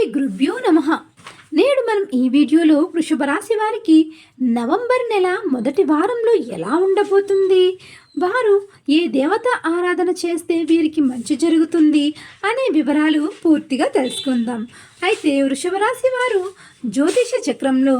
శ్రీ గురుభ్యో నమ. నేడు మనం ఈ వీడియోలో వృషభ రాశి వారికి నవంబర్ నెల మొదటి వారంలో ఎలా ఉండబోతుంది? వారు ఏ దేవత ఆరాధన చేస్తే వీరికి మంచి జరుగుతుంది అనే వివరాలు పూర్తిగా తెలుసుకుందాం. అయితే వృషభ రాశి వారు జ్యోతిష చక్రంలో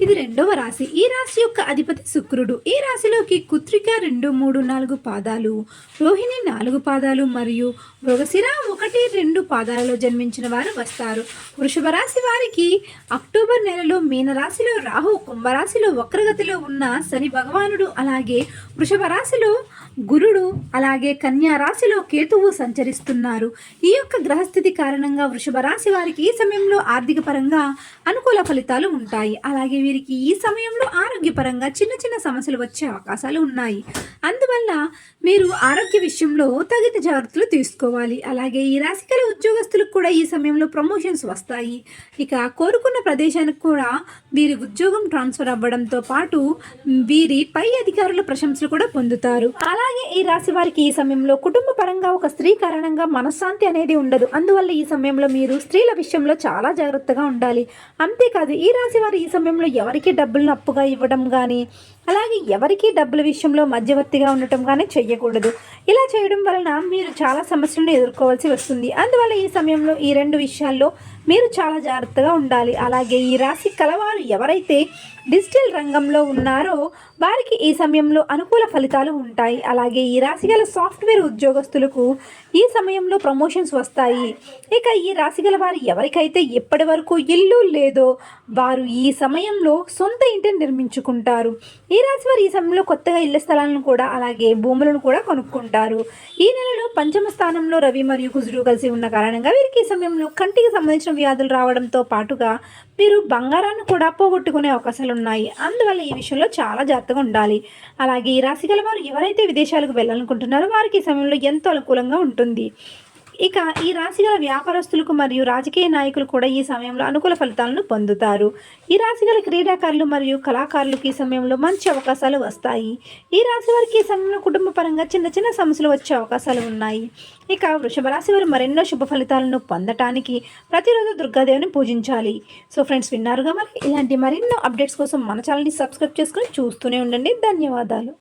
ఇది రెండవ రాశి. ఈ రాశి యొక్క అధిపతి శుక్రుడు. ఈ రాశిలోకి కుత్రిక రెండు మూడు నాలుగు పాదాలు రోహిణి నాలుగు పాదాలు మరియు మృగశిర ఒకటి రెండు పాదాలలో జన్మించిన వారు వస్తారు. వృషభ రాశి వారికి అక్టోబర్ నెలలో మీనరాశిలో రాహు కుంభరాశిలో వక్రగతిలో ఉన్న శని భగవానుడు అలాగే వృషభ రాశిలో గురుడు అలాగే కన్యా రాశిలో కేతువు సంచరిస్తున్నారు. ఈ యొక్క గ్రహస్థితి కారణంగా వృషభ రాశి వారికి ఈ సమయంలో ఆర్థిక పరంగా అనుకూల ఫలితాలు ఉంటాయి. అలాగే వీరికి ఈ సమయంలో ఆరోగ్యపరంగా చిన్న చిన్న సమస్యలు వచ్చే అవకాశాలు ఉన్నాయి. అందువల్ల మీరు ఆరోగ్య విషయంలో తగిన జాగ్రత్తలు తీసుకోవాలి. అలాగే ఈ రాశికల ఉద్యోగస్తులకు కూడా ఈ సమయంలో ప్రమోషన్స్ వస్తాయి. ఇక కోరుకున్న ప్రదేశానికి కూడా వీరి ఉద్యోగం ట్రాన్స్ఫర్ అవ్వడంతో పాటు వీరి పై అధికారుల ప్రశంసలు కూడా పొందుతారు. అలాగే ఈ రాశి వారికి ఈ సమయంలో కుటుంబ పరంగా ఒక స్త్రీ కారణంగా మనశ్శాంతి అనేది ఉండదు. అందువల్ల ఈ సమయంలో మీరు స్త్రీల విషయంలో చాలా జాగ్రత్తగా ఉండాలి. అంతేకాదు ఈ రాశి వారు ఈ సమయంలో ఎవరికి డబ్బులను అప్పుగా ఇవ్వడం కానీ అలాగే ఎవరికీ డబ్బుల విషయంలో మధ్యవర్తిగా ఉండటం కానీ చేయకూడదు ఇలా చేయడం వలన మీరు చాలా సమస్యలను ఎదుర్కోవాల్సి వస్తుంది. అందువల్ల ఈ సమయంలో ఈ రెండు విషయాల్లో మీరు చాలా జాగ్రత్తగా ఉండాలి. అలాగే ఈ రాశి కలవారు ఎవరైతే డిజిటల్ రంగంలో ఉన్నారో వారికి ఈ సమయంలో అనుకూల ఫలితాలు ఉంటాయి. అలాగే ఈ రాశి గల సాఫ్ట్వేర్ ఉద్యోగస్తులకు ఈ సమయంలో ప్రమోషన్స్ వస్తాయి. ఇక ఈ రాశి గల వారు ఎవరికైతే ఎప్పటి వరకు ఇల్లు లేదో వారు ఈ సమయంలో సొంత ఇంటిని నిర్మించుకుంటారు. ఈ రాశి వారు ఈ సమయంలో కొత్తగా ఇళ్ళ స్థలాలను కూడా అలాగే భూములను కూడా కొనుక్కుంటారు. ఈ నెలలో పంచమ స్థానంలో రవి మరియు కుజుడు కలిసి ఉన్న కారణంగా వీరికి ఈ సమయంలో కంటికి సంబంధించిన వ్యాధులు రావడంతో పాటుగా మీరు బంగారాన్ని కూడా పోగొట్టుకునే అవకాశాలు ఉన్నాయి. అందువల్ల ఈ విషయంలో చాలా జాగ్రత్తగా ఉండాలి. అలాగే ఈ రాశి గల వారు ఎవరైతే విదేశాలకు వెళ్ళాలనుకుంటున్నారో వారికి ఈ సమయంలో ఎంతో అనుకూలంగా ఉంటుంది. ఇక ఈ రాశి గల వ్యాపారస్తులకు మరియు రాజకీయ నాయకులు కూడా ఈ సమయంలో అనుకూల ఫలితాలను పొందుతారు. ఈ రాశి గల క్రీడాకారులు మరియు కళాకారులకు ఈ సమయంలో మంచి అవకాశాలు వస్తాయి. ఈ రాశి వారికి ఈ సమయంలో కుటుంబ పరంగా చిన్న చిన్న సమస్యలు వచ్చే అవకాశాలు ఉన్నాయి. ఇక వృషభ రాశి వారు మరెన్నో శుభ ఫలితాలను పొందటానికి ప్రతిరోజు దుర్గాదేవిని పూజించాలి. సో ఫ్రెండ్స్ విన్నారుగా మరి? ఇలాంటి మరెన్నో అప్డేట్స్ కోసం మన ఛానల్ని సబ్స్క్రైబ్ చేసుకుని చూస్తూనే ఉండండి. ధన్యవాదాలు.